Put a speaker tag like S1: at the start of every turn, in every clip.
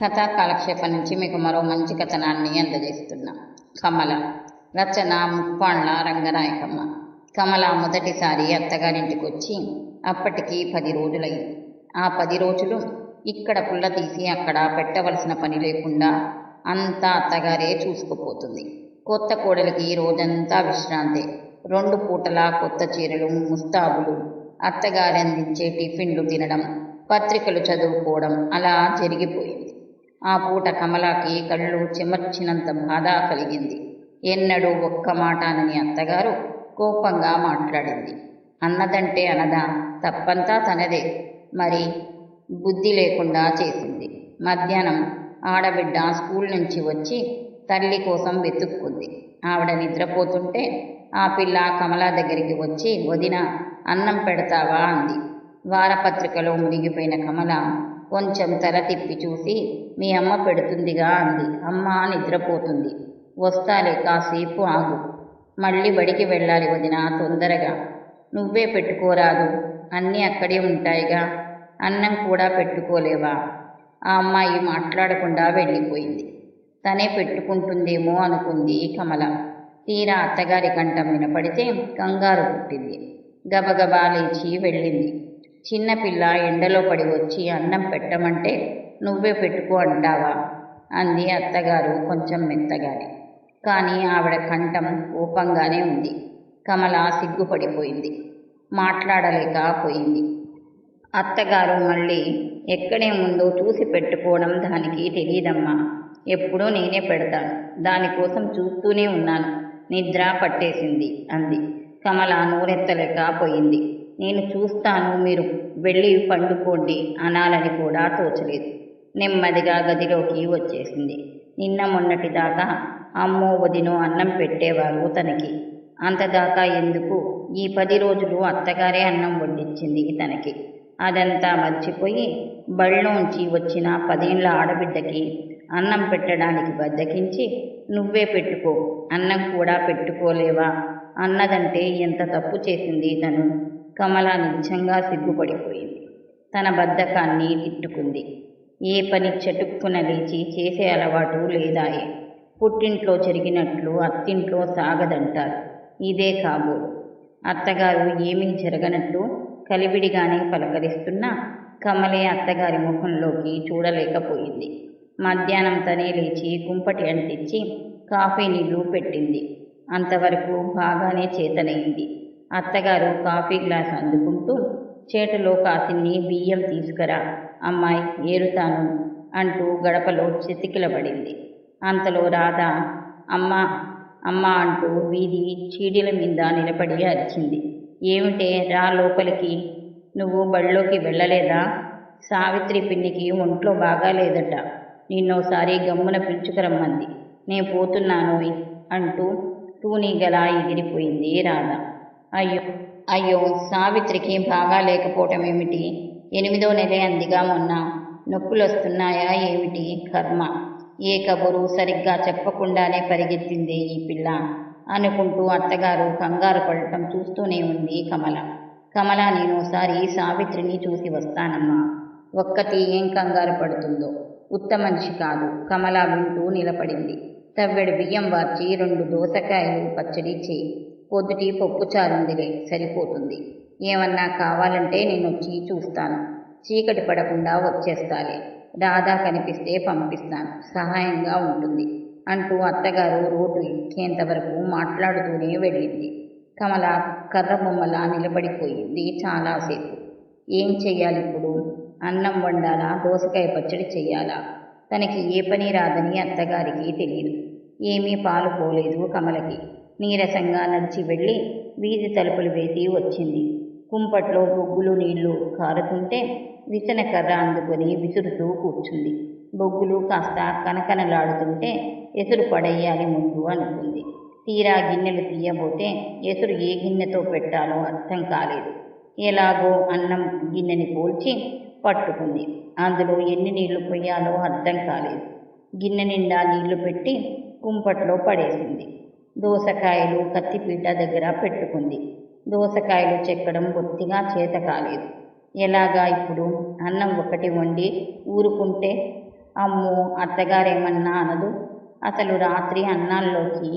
S1: కథా కాలక్షేపం నుంచి మీకు మరో మంచి కథనాన్ని అందజేస్తున్నా. కమల రచన ముప్పాండ్ల రంగనాయకమ్మ. కమల మొదటిసారి అత్తగారింటికి వచ్చి అప్పటికి పది రోజులయ్యి. ఆ పది రోజులు ఇక్కడ పుల్ల తీసి అక్కడ పెట్టవలసిన పని లేకుండా అంతా అత్తగారే చూసుకుపోతుంది. కొత్త కోడలికి రోజంతా విశ్రాంతి. రెండు పూటల కొత్త చీరలు ముస్తాబులు అత్తగారి అందించే టిఫిన్లు తినడం పత్రికలు చదువుకోవడం అలా జరిగిపోయింది. ఆ పూట కమలాకి కళ్ళు చెమర్చినంత బాధ కలిగింది. ఎన్నడూ ఒక్క మాట అనని అత్తగారు కోపంగా మాట్లాడింది. అన్నదంటే అనదా? తప్పంతా తనదే. మరి బుద్ధి లేకుండా చేసింది. మధ్యాహ్నం ఆడబిడ్డ స్కూల్ నుంచి వచ్చి తల్లి కోసం వెతుక్కుంది. ఆవిడ నిద్రపోతుంటే ఆ పిల్ల కమలా దగ్గరికి వచ్చి వదిన అన్నం పెడతావా? అంది. వారపత్రికలో మునిగిపోయిన కమల కొంచెం తల తిప్పి చూసి మీ అమ్మ పెడుతుందిగా అంది. అమ్మ నిద్రపోతుంది. వస్తాలే కాసేపు ఆగు. మళ్ళీ బడికి వెళ్ళాలి వదిన తొందరగా. నువ్వే పెట్టుకోరాదు అన్నీ అక్కడే ఉంటాయిగా. అన్నం కూడా పెట్టుకోలేవా? ఆ అమ్మాయి మాట్లాడకుండా వెళ్ళిపోయింది. తనే పెట్టుకుంటుందేమో అనుకుంది కమల. తీరా అత్తగారి కంఠం వినపడితే కంగారు పుట్టింది. గబగబా లేచి వెళ్ళింది. చిన్నపిల్ల ఎండలో పడి వచ్చి అన్నం పెట్టమంటే నువ్వే పెట్టుకో అంటావా? అంది అత్తగారు కొంచెం మెత్తగానే. కానీ ఆవిడ కంఠం కోపంగానే ఉంది. కమల సిగ్గుపడిపోయింది. మాట్లాడలేకపోయింది అత్తగారు మళ్ళీ ఎక్కడే ముందో చూసి పెట్టుకోవడం దానికి తెలియదమ్మా ఎప్పుడూ నేనే పెడతాను. దానికోసం చూస్తూనే ఉన్నాను. నిద్ర పట్టేసింది అంది. కమల నూరెత్తలేకపోయింది నేను చూస్తాను మీరు వెళ్ళి పండుకోండి అనాలని కూడా తోచలేదు. నెమ్మదిగా గదిలోకి వచ్చేసింది. నిన్న మొన్నటి దాకా అమ్మో వదినో అన్నం పెట్టేవారు తనకి. అంతదాకా ఎందుకు? ఈ పది రోజులు అత్తగారే అన్నం వండించింది తనకి. అదంతా మర్చిపోయి బళ్ళోంచి వచ్చిన పదేళ్ళ ఆడబిడ్డకి అన్నం పెట్టడానికి బద్దకించి నువ్వే పెట్టుకో అన్నం కూడా పెట్టుకోలేవా? అన్నదంటే ఎంత తప్పు చేసింది తను. కమల నిజంగా సిగ్గుపడిపోయింది. తన బద్ధకాన్ని తిట్టుకుంది. ఏ పని చటుక్కున లేచి చేసే అలవాటు లేదాయే. పుట్టింట్లో జరిగినట్లు అత్తింట్లో సాగదంటారు. ఇదే కాబోలు. అత్తగారు ఏమీ జరగనట్టు కలివిడిగానే పలకరిస్తున్నా కమలే అత్తగారి ముఖంలోకి చూడలేకపోయింది. మధ్యాహ్నం తనే లేచి కుంపటి అంటించి కాఫీ నీళ్ళు పెట్టింది. అంతవరకు బాగానే చేతనైంది. అత్తగారు కాఫీ గ్లాస్ అందుకుంటూ చేతిలో కాసిన్ని బియ్యం తీసుకురా అమ్మాయి ఏరుతాను అంటూ గడపలో చితికిలబడింది. అంతలో రాధ అమ్మ అమ్మ అంటూ వీధి చీడీల మీద నిలబడి అరిచింది. ఏమిటే రా లోపలికి? నువ్వు బడిలోకి వెళ్ళలేదా? సావిత్రి పిన్నికి ఒంట్లో బాగాలేదట నిన్నోసారి గమ్మున పిలుచుకురమ్మంది. నేను పోతున్నాను అంటూ తూనీగలా ఎగిరిపోయింది రాధ. అయ్యో అయ్యో సావిత్రికి బాగా లేకపోవటం ఏమిటి? ఎనిమిదో నెలే అందిగా మొన్న. నొప్పులు వస్తున్నాయా ఏమిటి? కర్మ. ఏ కబురు సరిగ్గా చెప్పకుండానే పరిగెత్తింది ఈ పిల్ల అనుకుంటూ అత్తగారు కంగారు పడటం చూస్తూనే ఉంది కమల. కమల నేనోసారి సావిత్రిని చూసి వస్తానమ్మా. ఒక్కటి ఏం కంగారు పడుతుందో. ఉత్త మనిషి కాదు. కమల వింటూ నిలబడింది. తవ్వెడు బియ్యం వార్చి రెండు దోసకాయలు పచ్చడి చేయి. పొద్దుటి పప్పు చారుందిలే సరిపోతుంది. ఏమన్నా కావాలంటే నేను వచ్చి చూస్తాను. చీకటి పడకుండా వచ్చేస్తాలే. రాధా కనిపిస్తే పంపిస్తాను. సహాయంగా ఉంటుంది అంటూ అత్తగారు రోడ్డు ఇచ్చేంతవరకు మాట్లాడుతూనే వెళ్ళింది. కమల కర్ర బొమ్మలా నిలబడిపోయింది చాలాసేపు. ఏం చెయ్యాలి ఇప్పుడు? అన్నం వండాలా? దోసకాయ పచ్చడి చెయ్యాలా? తనకి ఏ పని రాదని అత్తగారికి తెలియదు ఏమీ పాలు పోలేదు కమలకి. నీరసంగా నడిచి వెళ్ళి వీధి తలుపులు వేసి వచ్చింది. కుంపట్లో బొగ్గులు నీళ్ళు కారుతుంటే విసన కర్ర అందుకొని విసురుతూ కూర్చుంది. బొగ్గులు కాస్త కనకనలాడుతుంటే ఎసురు పడేయాలి ముందు అనుకుంది. తీరా గిన్నెలు తీయబోతే ఎసురు ఏ గిన్నెతో పెట్టాలో అర్థం కాలేదు. ఎలాగో అన్నం గిన్నెని పోల్చి పట్టుకుంది. అందులో ఎన్ని నీళ్ళు పోయాలో అర్థం కాలేదు. గిన్నె నిండా నీళ్ళు పెట్టి కుంపట్లో పడేసింది. దోసకాయలు కత్తిపీట దగ్గర పెట్టుకుంది. దోసకాయలు చెక్కడం బొత్తిగా చేత కాలేదు. ఎలాగా ఇప్పుడు? అన్నం ఒకటి వండి ఊరుకుంటే? అమ్మో అత్తగారేమన్నా అనదు? అసలు రాత్రి అన్నాల్లోకి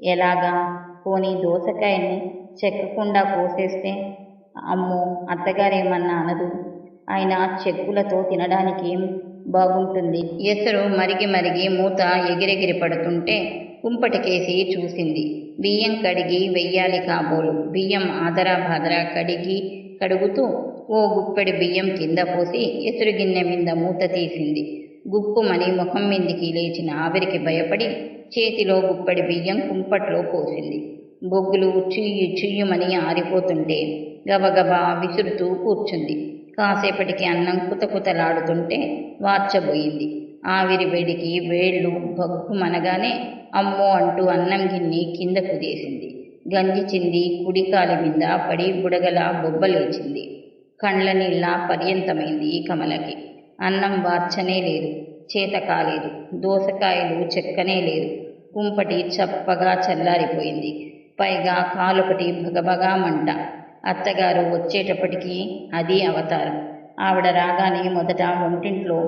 S1: ఎలాగా? పోనీ దోసకాయని చెక్కకుండా కోసేస్తే? అమ్మో అత్తగారేమన్నా అనదు? ఆయన చెక్కులతో తినడానికి బాగుంటుంది? ఎసరు మరిగి మరిగి మూత ఎగిరెగిరి పడుతుంటే కుంపటికేసి చూసింది. బియ్యం కడిగి వెయ్యాలి కాబోలు. బియ్యం ఆదరా బాదరా కడిగి కడుగుతూ ఓ గుప్పెడి బియ్యం కింద పోసి ఎసురు గిన్నె మీద మూత తీసింది. గుప్పుమని ముఖం మీదికి లేచిన ఆవిరికి భయపడి చేతిలో గుప్పెడి బియ్యం కుంపట్లో పోసింది. బొగ్గులు చుయ్యి చుయ్యుమని ఆరిపోతుంటే గబగబా విసురుతూ కూర్చుంది. కాసేపటికి అన్నం కుతకుతలాడుతుంటే వార్చబోయింది. ఆవిరి వేడికి వేళ్ళు భగ్గుమనగానే అమ్మో అంటూ అన్నం గిన్ని కింద కుదేసింది గంజి చింది కుడికాలి మీద పడి బుడగల బొబ్బలేచింది కండ్ల నీళ్ళ పర్యంతమైంది కమలకి. అన్నం వార్చనే లేదు చేత కాలేదు దోసకాయలు చెక్కనే లేదు. కుంపటి చప్పగా చల్లారిపోయింది. పైగా కాలొకటి భగభగా మంట. అత్తగారు వచ్చేటప్పటికీ అది అవతారం. ఆవిడ రాగానే మొదట వంటింట్లో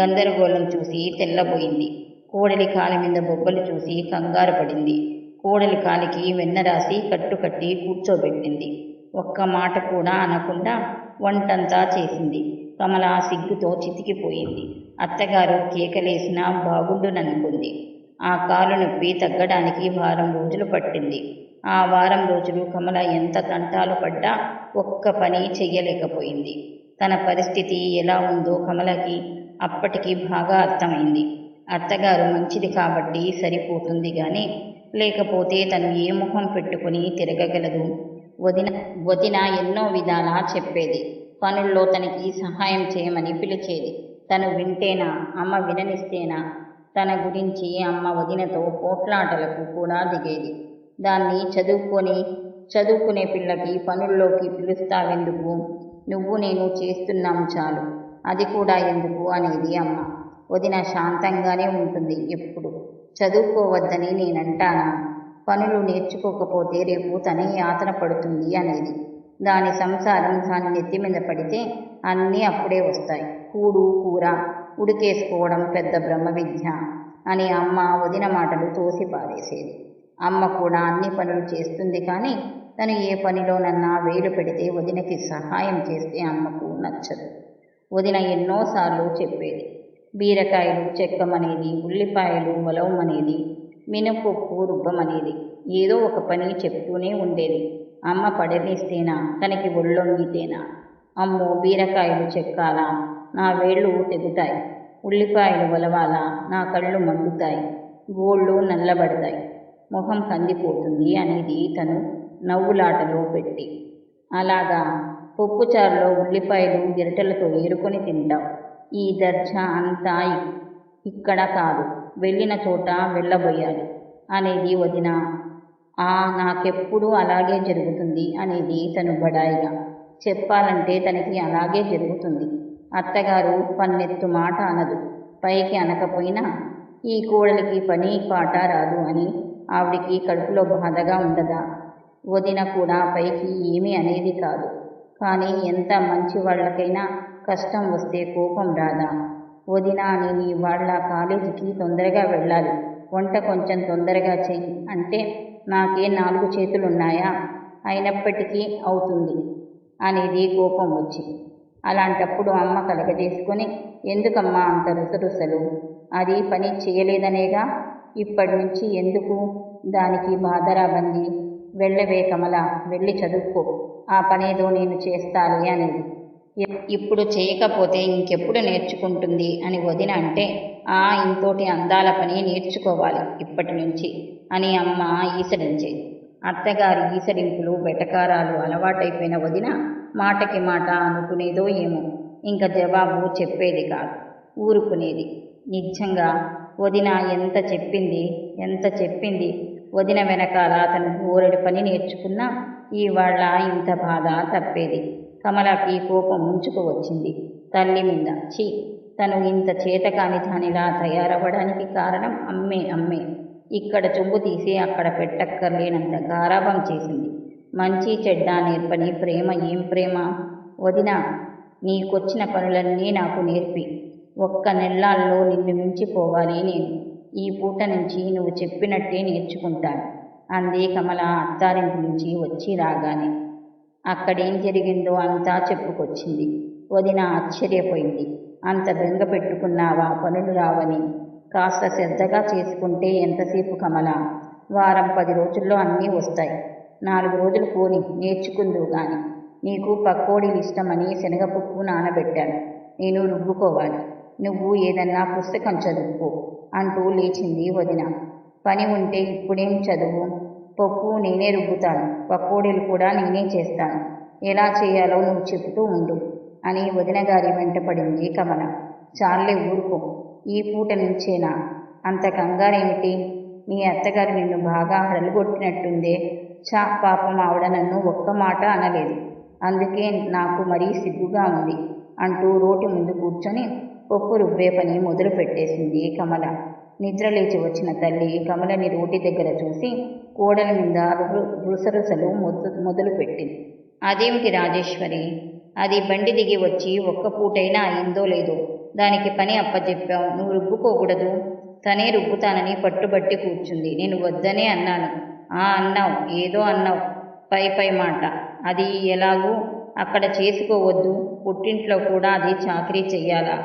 S1: గందరగోళం చూసి తెల్లబోయింది. కోడలి కాలి మీద బొబ్బలు చూసి కంగారు పడింది. కోడలి కాలికి వెన్న రాసి కట్టుకట్టి కూర్చోబెట్టింది. ఒక్క మాట కూడా అనకుండా వంటంతా చేసింది. కమల సిగ్గుతో చితికిపోయింది. అత్తగారు కేకలేసినా బాగుండుననుకుంది. ఆ కాలు నొప్పి తగ్గడానికి వారం రోజులు పట్టింది. ఆ వారం రోజులు కమల ఎంత తంటాలు పడ్డా ఒక్క పని చెయ్యలేకపోయింది. తన పరిస్థితి ఎలా ఉందో కమలకి అప్పటికి బాగా అర్థమైంది. అత్తగారు మంచిది కాబట్టి సరిపోతుంది కానీ లేకపోతే తను ఏ ముఖం పెట్టుకుని తిరగగలదు. వదిన వదిన ఎన్నో విధాలా చెప్పేది. పనుల్లో తనకి సహాయం చేయమని పిలిచేది. తను వింటేనా అమ్మ విననిస్తేనా? తన గురించి అమ్మ వదినతో పోట్లాటలకు కూడా దిగేది. దాన్ని చదువుకొని చదువుకునే పిల్లకి పనుల్లోకి పిలుస్తావెందుకు? నువ్వు నేను చేస్తున్నాం చాలు. అది కూడా ఎందుకు అనేది అమ్మ. వదిన శాంతంగానే ఉంటుంది ఎప్పుడు. చదువుకోవద్దని నేనంటానా? పనులు నేర్చుకోకపోతే రేపు తనే యాతన పడుతుంది అనేది. దాని సంసారం దాని నెత్తి మీద పడితే అన్నీ అప్పుడే వస్తాయి. కూడు కూర ఉడికేసుకోవడం పెద్ద బ్రహ్మ విద్య అని అమ్మ వదిన మాటలు తోసి పారేసేది. అమ్మ కూడా అన్ని పనులు చేస్తుంది కానీ తను ఏ పనిలోనన్నా వేలు పెడితే వదినకి సహాయం చేస్తే అమ్మకు నచ్చదు. వదిన ఎన్నోసార్లు చెప్పేది బీరకాయలు చెక్కమనేది ఉల్లిపాయలు మొలవమనేది మినపప్పు రుబ్బమనేది ఏదో ఒక పని చెప్తూనే ఉండేది. అమ్మ పడనిస్తేనా తనకి ఒళ్ళొంగితేనా? అమ్మో బీరకాయలు చెక్కాలా? నా వేళ్ళు తెగుతాయి ఉల్లిపాయలు వలవాలా? నా కళ్ళు మండుతాయి గోళ్ళు నల్లబడతాయి ముఖం కందిపోతుంది అనేది తను నవ్వులాటలో పెట్టి. అలాగా పప్పుచారులో ఉల్లిపాయలు గిరటలతో ఏరుకొని తింటాం ఈ దర్జా అంతా ఇక్కడ కాదు వెళ్ళిన చోట వెళ్ళబోయాలి అనేది వదిన. ఆ నాకెప్పుడు అలాగే జరుగుతుంది అనేది తను బడాయిగా. చెప్పాలంటే తనకి అలాగే జరుగుతుంది. అత్తగారు పన్నెత్తు మాట అనదు. పైకి అనకపోయినా ఈ కోడలికి పని పాట రాదు అని ఆవిడికి కడుపులో బాధగా ఉండదా? వదిన కూడా పైకి ఏమీ అనేది కాదు. కానీ ఎంత మంచి వాళ్ళకైనా కష్టం వస్తే కోపం రాదా? వదిన అని నీ వాళ్ళ కాలేజీకి తొందరగా వెళ్ళాలి. వంట కొంచెం తొందరగా చెయ్యి. అంటే నాకే నాలుగు చేతులున్నాయా? అయినప్పటికీ అవుతుంది అనేది కోపం వచ్చి. అలాంటప్పుడు అమ్మ కలగజేసుకొని ఎందుకమ్మా అంత రుసరుసలు? అది పని చేయలేదనేగా? ఇప్పటి నుంచి ఎందుకు? దానికి బాధరాబంది వెళ్ళవే కమల వెళ్ళి చదువుకో. ఆ పనేదో నేను చేస్తాను అనేది. ఇప్పుడు చేయకపోతే ఇంకెప్పుడు నేర్చుకుంటుంది అని వదిన అంటే ఆ ఇంతోటి అందాల పని నేర్చుకోవాలి ఇప్పటి నుంచి అని అమ్మ ఈసడించేది అత్తగారి ఈసడింపులు వెటకారాలు అలవాటైపోయిన వదిన మాటకి మాట అనుకునేదో ఏమో. ఇంకా జవాబు చెప్పేది కాదు ఊరుకునేది. నిజంగా వదిన ఎంత చెప్పింది ఎంత చెప్పింది వదిన వెనకాల అతను ఊరడి పని నేర్చుకున్నా ఇవాళ ఇంత బాధ తప్పేది. కమలకి కోపం ఉంచుకు వచ్చింది తల్లి మీద. ఛీ! తను ఇంత చేతకాని దానిలా తయారవ్వడానికి కారణం అమ్మే అమ్మే. ఇక్కడ చెంబు తీసి అక్కడ పెట్టక్కర్లేనంత గారాభం చేసింది. మంచి చెడ్డ నేర్పని ప్రేమ ఏం ప్రేమ? వదిన నీకొచ్చిన పనులన్నీ నాకు నేర్పి. ఒక్క నెల్లాల్లో నిన్ను మించిపోవాలి నేను. ఈ పూట నుంచి నువ్వు చెప్పినట్టే నేర్చుకుంటాను. అంది కమల అత్తారింటి నుంచి వచ్చి రాగానే. అక్కడేం జరిగిందో అంతా చెప్పుకొచ్చింది. వదిన ఆశ్చర్యపోయింది. అంత బెంగ పెట్టుకున్నావా? పనులు రావని. కాస్త శ్రద్ధగా చేసుకుంటే ఎంతసేపు కమల? వారం పది రోజుల్లో అన్నీ వస్తాయి. నాలుగు రోజులు పోని నేర్చుకుందువు గాని. నీకు పకోడీలు ఇష్టమని శనగపప్పు నానబెట్టాను. నేను రుబ్బుకోవాలి నువ్వు ఏదన్నా పుస్తకం చదువుకో అంటూ లేచింది వదిన. పని ఉంటే ఇప్పుడేం చదువు? పప్పు నేనే రుబ్బుతాను పకోడీలు కూడా నేనే చేస్తాను. ఎలా చేయాలో నువ్వు చెబుతూ ఉండు అని వదిన గారి వెంటపడింది కమల. చాలే ఊరుకో ఈ పూట నుంచేనా? అంత కంగారేమిటి? మీ అత్తగారు నిన్ను బాగా హడలుగొట్టినట్టుందే చా పాపం ఆవిడ నన్ను ఒక్క మాట అనలేదు. అందుకే నాకు మరీ సిగ్గుగా ఉంది అంటూ రోటి ముందు కూర్చొని పప్పు రుబ్బే పని మొదలు పెట్టేసింది కమల. నిద్రలేచి వచ్చిన తల్లి కమలని రోటి దగ్గర చూసి కోడల మీద రుసరుసలు మొదలు మొదలుపెట్టింది అదేమిటి రాజేశ్వరి? అది బండి దిగి వచ్చి ఒక్క పూటైనా అయిందో లేదో? దానికి పని అప్పచెప్పావు నువ్వు రుబ్బుకోకూడదు. తనే రుబ్బుతానని పట్టుబట్టి కూర్చుంది. నేను వద్దనే అన్నాను. ఆ అన్నావు. ఏదో అన్నావు. పై పై మాట. అది ఎలాగూ అక్కడ చేసుకోవద్దు. పుట్టింట్లో కూడా అది చాకరీ చెయ్యాలా?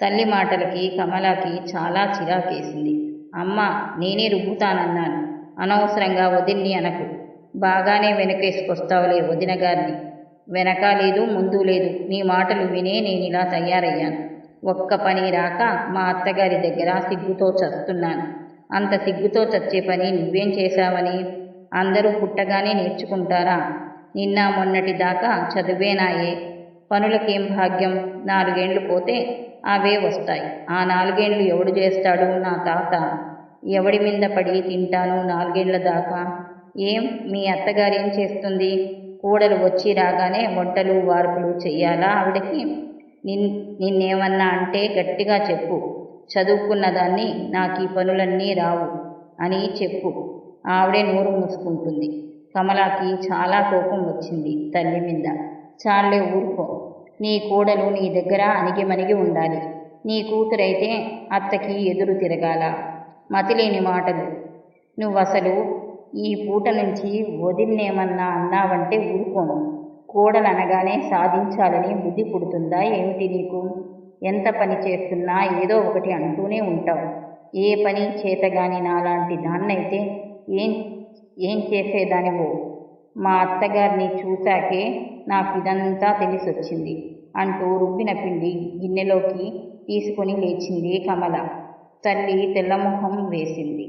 S1: తల్లి మాటలకి కమలకి చాలా చిరాకేసింది అమ్మ నేనే రుబ్బుతానన్నాను. అనవసరంగా వదిన్ని అనకు. బాగానే వెనకేసుకొస్తావులే వదిన గారిని. వెనక లేదు ముందు లేదు. నీ మాటలు వినే నేను ఇలా తయారయ్యాను. ఒక్క పని రాక మా అత్తగారి దగ్గర సిగ్గుతో చస్తున్నాను. అంత సిగ్గుతో చచ్చే పని నువ్వేం చేశావని? అందరూ పుట్టగానే నేర్చుకుంటారా? నిన్న మొన్నటి దాకా చదివేనాయే. పనులకేం భాగ్యం? నాలుగేండ్లు పోతే అవే వస్తాయి. ఆ నాలుగేండ్లు ఎవడు చేస్తాడు నా తాత? ఎవడి మీద పడి తింటాను నాలుగేండ్ల దాకా? ఏం? మీ అత్తగారేం చేస్తుంది? కూడలు వచ్చి రాగానే వంటలు వార్పులు చెయ్యాలా ఆవిడకి? నిన్ నిన్నేమన్నా అంటే గట్టిగా చెప్పు. చదువుకున్న దాన్ని నాకు ఈ పనులన్నీ రావు అని చెప్పు. ఆవిడే నోరు మూసుకుంటుంది. కమలాకి చాలా కోపం వచ్చింది తల్లి మీద. చాలే ఊరుకో. నీ కోడలు నీ దగ్గర అణిగిమణిగి ఉండాలి. నీ కూతురైతే అత్తకి ఎదురు తిరగాల. మతిలేని మాటలు. నువ్వసలు ఈ పూట నుంచి వదిలినేమన్నా అన్నావంటే ఊరుకోను కోడలు అనగానే సాధించాలని బుద్ధి పుడుతుందా ఏమిటి నీకు? ఎంత పని చేస్తున్నా ఏదో ఒకటి అంటూనే ఉంటావు. ఏ పని చేతగాని నాలాంటి దాన్నైతే ఏం ఏం చేసేదానివో? మా అత్తగారిని చూశాకే నాకు ఇదంతా తెలిసొచ్చింది అంటూ రుబ్బిన పిండి గిన్నెలోకి తీసుకొని లేచింది కమల. తల్లి తెల్లముఖం వేసింది.